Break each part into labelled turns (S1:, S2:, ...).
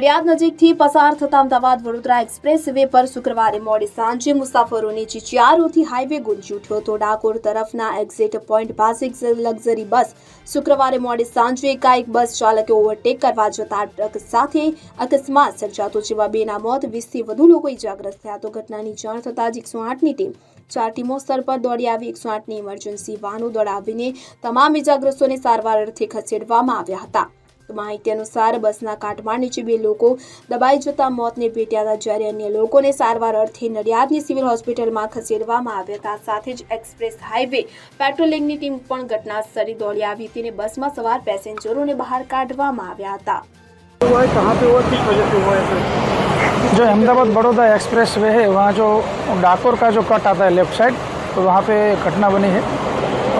S1: નડિયાદ નજીકથી પસાર થતા અમદાવાદ વડોદરા એક્સપ્રેસ વે પર શુક્રવારે મોડી સાંજે મુસાફરોની ચિચિયારોથી હાઈવે ગુંજી ઉઠ્યો હતો ડાકોર તરફના એક્ઝિટ પોઈન્ટ પાસે લક્ઝરી બસ શુક્રવારે મોડી સાંજે એકાએક બસ ચાલકે ઓવરટેક કરવા જતા ટ્રક સાથે અકસ્માત સર્જાતો જેવા બેના મોત વીસથી વધુ લોકો ઇજાગ્રસ્ત થયા તો ઘટનાની જાણ થતાં જ એકસો આઠની ટીમ ચાર ટીમો સ્તર પર દોડી આવી એકસો આઠની ઇમરજન્સી વાહનો દોડાવીને તમામ ઇજાગ્રસ્તોને સારવાર અર્થે ખસેડવામાં આવ્યા હતા માહિતી અનુસાર બસના કાટમા નીચે બે લોકોને દબાઈ જતા મોત ની પેટ્યાતા જ્યારે અન્ય લોકોએ સારવાર અર્થે નડિયાદની સિવિલ હોસ્પિટલમાં ખસેડવામાં આવ્યાતા સાથે જ એક્સપ્રેસ હાઈવે પેટ્રોલિંગની ટીમ પણ ઘટનાસ્થળે દોડી આવી હતી અને બસમાં સવાર પેસેન્જરોને બહાર કાઢવામાં
S2: આવ્યાતા
S3: જો અમદાવાદ બરોડા એક્સપ્રેસ વે હે वहां जो डाकोर का जो कट आता है लेफ्ट साइड तो वहां पे घटना बनी है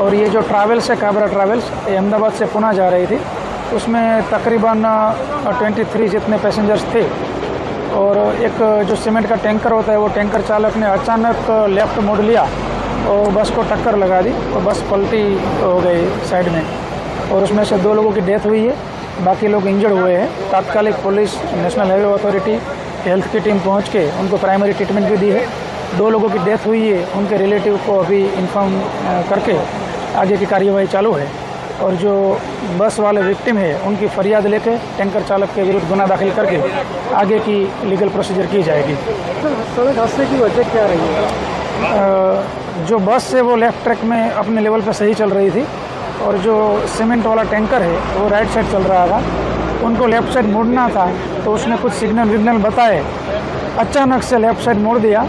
S3: और ये जो ट्रैवल से काबरा ट्रैवल्स अहमदाबाद से पुणे जा रही थी उसमें तकरीबन 23 जितने पैसेंजर्स थे और एक जो सीमेंट का टैंकर होता है वो टैंकर चालक ने अचानक लेफ्ट मोड़ लिया और बस को टक्कर लगा दी और बस पलटी हो गई साइड में और उसमें से दो लोगों की डेथ हुई है बाकी लोग इंजर्ड हुए हैं तात्कालिक police national highway authority health की टीम पहुंच के उनको प्राइमरी ट्रीटमेंट भी दी है दो लोगों की डेथ हुई है उनके रिलेटिव को अभी इन्फॉर्म करके आगे की कार्यवाही चालू है और जो बस वाले विक्टिम है उनकी फरियाद लेकर टैंकर चालक के विरुद्ध गुना दाखिल करके आगे की लीगल प्रोसीजर की जाएगी
S2: सड़क हादसे की वजह क्या रही है
S3: जो बस है वो लेफ्ट ट्रैक में अपने लेवल पर सही चल रही थी और जो सीमेंट वाला टैंकर है वो राइट साइड चल रहा था उनको लेफ्ट साइड मुड़ना था तो उसने कुछ सिग्नल विग्नल बताए अचानक से लेफ्ट साइड मोड़ दिया